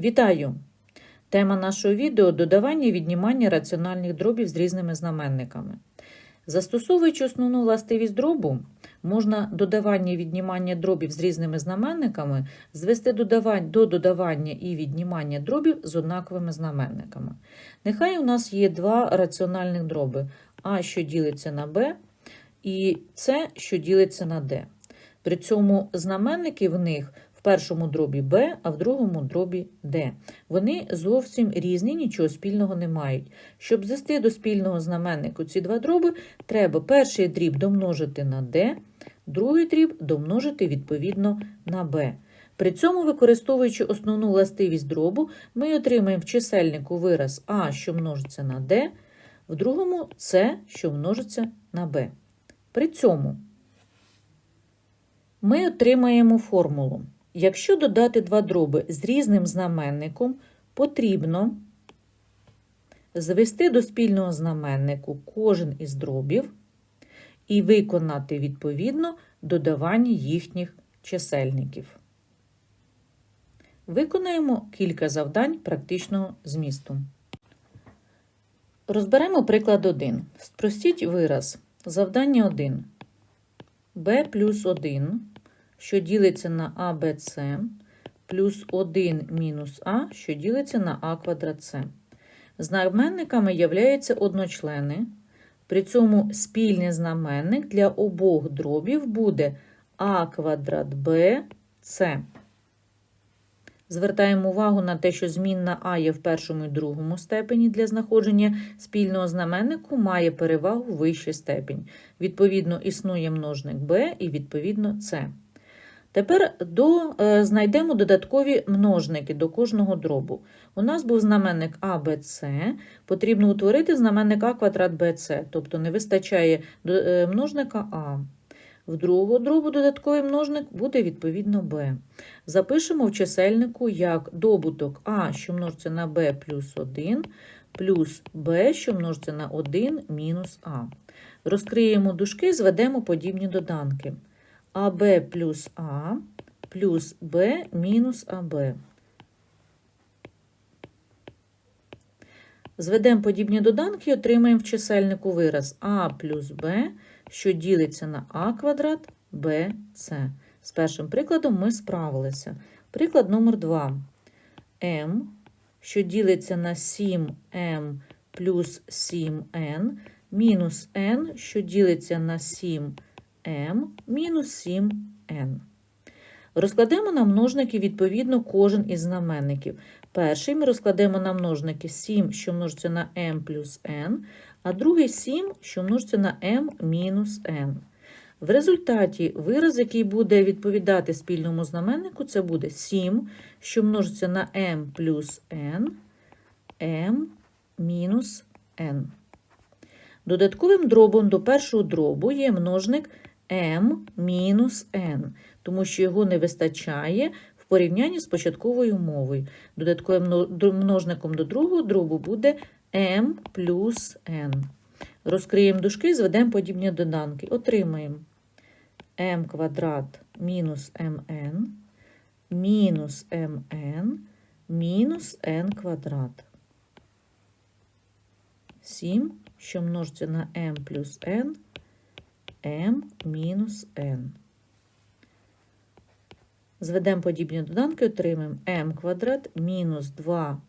Вітаю! Тема нашого відео додавання і віднімання раціональних дробів з різними знаменниками. Застосовуючи основну властивість дробу, можна додавання і віднімання дробів з різними знаменниками звести до додавання і віднімання дробів з однаковими знаменниками. Нехай у нас є два раціональних дроби А, що ділиться на Б, і С, що ділиться на Д. При цьому знаменники в них в першому дробі Б, а в другому дробі Д. Вони зовсім різні, нічого спільного не мають. Щоб звести до спільного знаменнику ці два дроби, треба перший дріб домножити на D, другий дріб домножити відповідно на B. При цьому, використовуючи основну властивість дробу, ми отримаємо в чисельнику вираз А, що множиться на D, в другому С, що множиться на B. При цьому ми отримаємо формулу. Якщо додати два дроби з різним знаменником, потрібно звести до спільного знаменнику кожен із дробів і виконати відповідно додавання їхніх чисельників. Виконаємо кілька завдань практичного змісту. Розберемо приклад 1. Спростіть вираз. Завдання 1. b плюс 1 що ділиться на АБЦ, плюс 1 мінус А, що ділиться на А квадрат С. Знаменниками являються одночлени. При цьому спільний знаменник для обох дробів буде А квадрат Б, С. Звертаємо увагу на те, що змінна А є в першому і другому степені для знаходження спільного знаменнику має перевагу вищий степінь. Відповідно, існує множник Б і відповідно С. Тепер до, е, знайдемо додаткові множники до кожного дробу. У нас був знаменник АБЦ, потрібно утворити знаменник А квадрат БЦ, тобто не вистачає е, множника А. В другого дробу додатковий множник буде відповідно Б. Запишемо в чисельнику як добуток А, що множиться на Б плюс 1, плюс Б, що множиться на 1 мінус А. Розкриємо дужки, зведемо подібні доданки. АБ плюс А плюс Б мінус АБ. Зведемо подібні доданки і отримаємо в чисельнику вираз А плюс Б, що ділиться на А квадрат Б. З першим прикладом ми справилися. Приклад номер 2. М, що ділиться на 7М плюс 7Н, мінус Н, що ділиться на 7 m мінус 7n. Розкладемо на множники відповідно кожен із знаменників. Перший ми розкладемо на множники 7, що множиться на m плюс n, а другий 7, що множиться на m мінус n. В результаті вираз, який буде відповідати спільному знаменнику, це буде 7, що множиться на m плюс n, m мінус n. Додатковим дробом до першого дробу є множник m мінус n, тому що його не вистачає в порівнянні з початковою мовою. Додатковим множником до другого дробу буде m плюс n. Розкриємо дужки, зведемо подібні доданки. Отримаємо m квадрат мінус mn мінус mn мінус n квадрат. 7, що множиться на m плюс n, m мінус n. Зведемо подібні доданки, отримаємо m квадрат мінус 2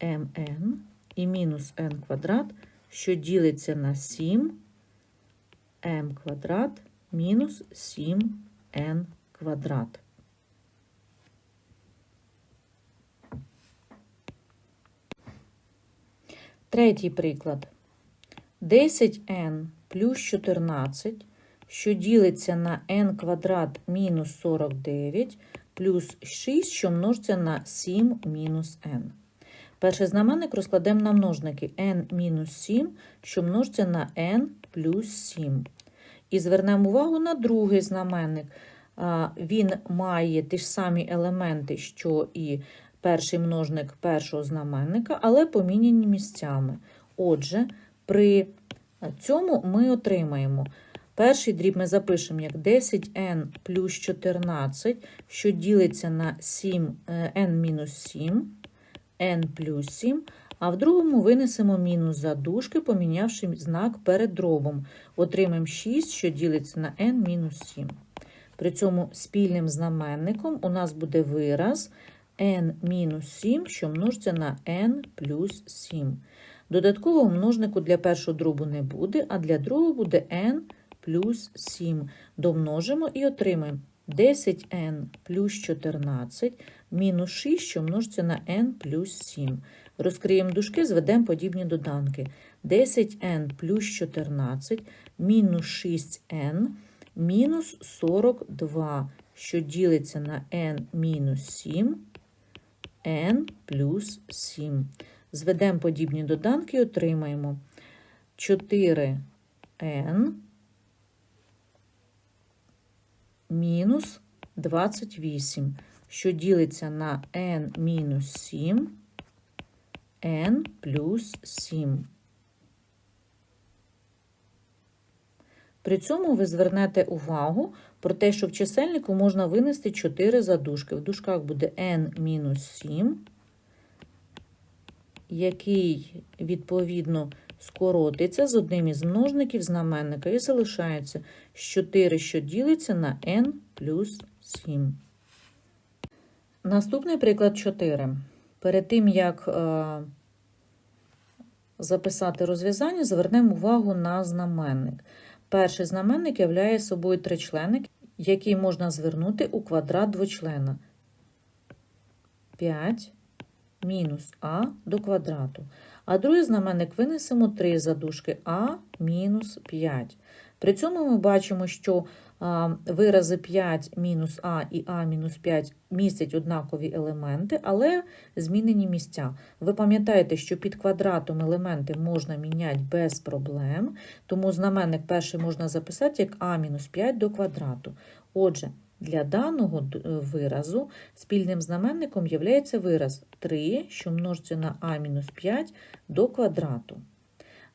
mn і мінус n квадрат, що ділиться на 7 m квадрат мінус 7n квадрат. Третій приклад. 10n плюс 14, що ділиться на n квадрат мінус 49, плюс 6, що множиться на 7 мінус n. Перший знаменник розкладемо на множники n мінус 7, що множиться на n плюс 7. І звернемо увагу на другий знаменник. Він має ті ж самі елементи, що і перший множник першого знаменника, але поміняні місцями. Отже, при цьому ми отримаємо Перший дріб ми запишемо як 10n плюс 14, що ділиться на 7 е, n мінус 7, n плюс 7, а в другому винесемо мінус за дужки, помінявши знак перед дробом. Отримаємо 6, що ділиться на n мінус 7. При цьому спільним знаменником у нас буде вираз n мінус 7, що множиться на n плюс 7. Додаткового множнику для першого дробу не буде, а для другого буде n плюс 7. Домножимо і отримаємо 10n плюс 14 мінус 6, що множиться на n плюс 7. Розкриємо дужки, зведемо подібні доданки. 10n плюс 14 мінус 6n мінус 42, що ділиться на n мінус 7, n плюс 7. Зведемо подібні доданки і отримаємо 4n мінус 28, що ділиться на n мінус 7, n плюс 7. При цьому ви звернете увагу про те, що в чисельнику можна винести 4 задушки. В дужках буде n-7, який, відповідно, скоротиться з одним із множників знаменника і залишається 4, що ділиться на n плюс 7. Наступний приклад 4. Перед тим, як е, записати розв'язання, звернемо увагу на знаменник. Перший знаменник являє собою тричленник, який можна звернути у квадрат двочлена. 5 мінус а до квадрату. А другий знаменник винесемо 3 задушки а мінус 5. При цьому ми бачимо, що вирази 5 мінус а і а мінус 5 містять однакові елементи, але змінені місця. Ви пам'ятаєте, що під квадратом елементи можна міняти без проблем, тому знаменник перший можна записати як а мінус 5 до квадрату. Отже, для даного виразу спільним знаменником є вираз 3, що множиться на а-5 до квадрату.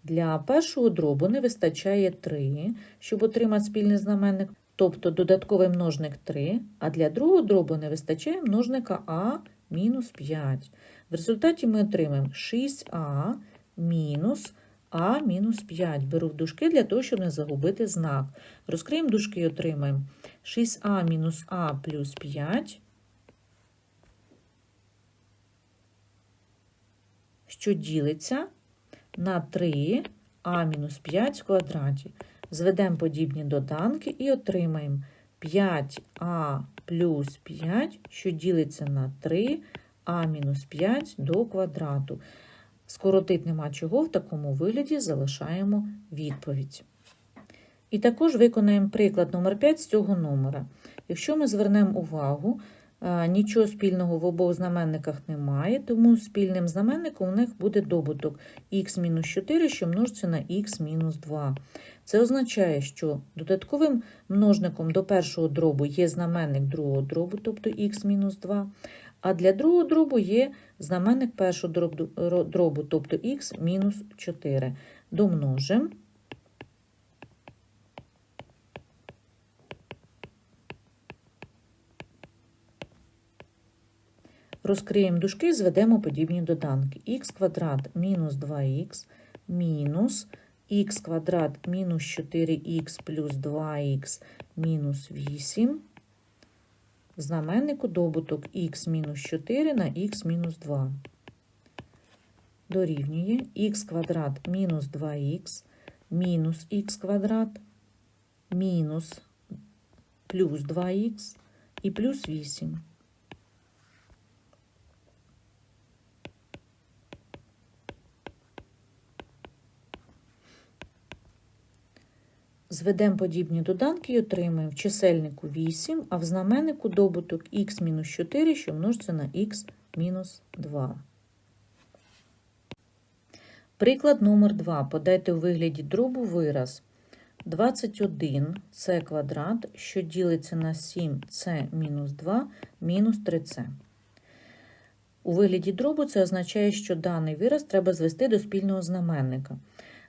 Для першого дробу не вистачає 3, щоб отримати спільний знаменник, тобто додатковий множник 3, а для другого дробу не вистачає множника а мінус 5. В результаті ми отримаємо 6а мінус а мінус 5. Беру в дужки для того, щоб не загубити знак. Розкриємо дужки і отримаємо 6а мінус а плюс 5, що ділиться на 3 а мінус 5 в квадраті. Зведемо подібні доданки і отримаємо 5а плюс 5, що ділиться на 3 а мінус 5 до квадрату. Скоротити нема чого, в такому вигляді залишаємо відповідь. І також виконаємо приклад номер 5 з цього номера. Якщо ми звернемо увагу, нічого спільного в обох знаменниках немає, тому спільним знаменником у них буде добуток х-4, що множиться на х-2. Це означає, що додатковим множником до першого дробу є знаменник другого дробу, тобто х-2, а для другого дробу є знаменник першого дробу, тобто х-4. Домножимо. Розкриємо дужки зведемо подібні доданки. х квадрат мінус 2х мінус х квадрат мінус 4х плюс 2х мінус 8. Знаменнику добуток х мінус 4 на х мінус 2. Дорівнює х квадрат мінус 2х мінус х квадрат мінус плюс 2х і плюс 8. Зведемо подібні доданки і отримаємо в чисельнику 8, а в знаменнику добуток х-4, що множиться на х-2. Приклад номер 2. Подайте у вигляді дробу вираз 21 це квадрат, що ділиться на 7c мінус 2 мінус 3c. У вигляді дробу це означає, що даний вираз треба звести до спільного знаменника.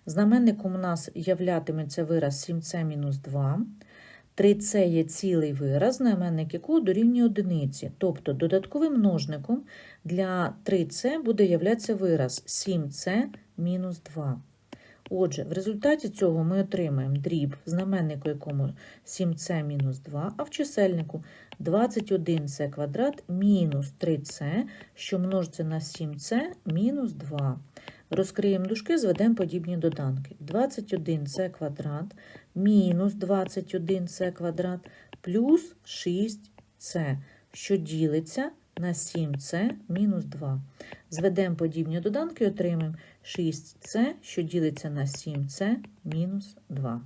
Знаменником у нас являтиметься вираз 7c мінус 2. 3c є цілий вираз, знаменник якого дорівнює одиниці. Тобто додатковим множником для 3c буде являтися вираз 7c мінус 2. Отже, в результаті цього ми отримаємо дріб, в знаменнику якому 7c-2, а в чисельнику 21c квадрат мінус 3c, що множиться на 7c мінус 2. Розкриємо дужки, зведемо подібні доданки. 21 це квадрат мінус 21c квадрат плюс 6 це, що ділиться на 7c мінус 2. Зведемо подібні доданки отримаємо 6c, що ділиться на 7c мінус 2.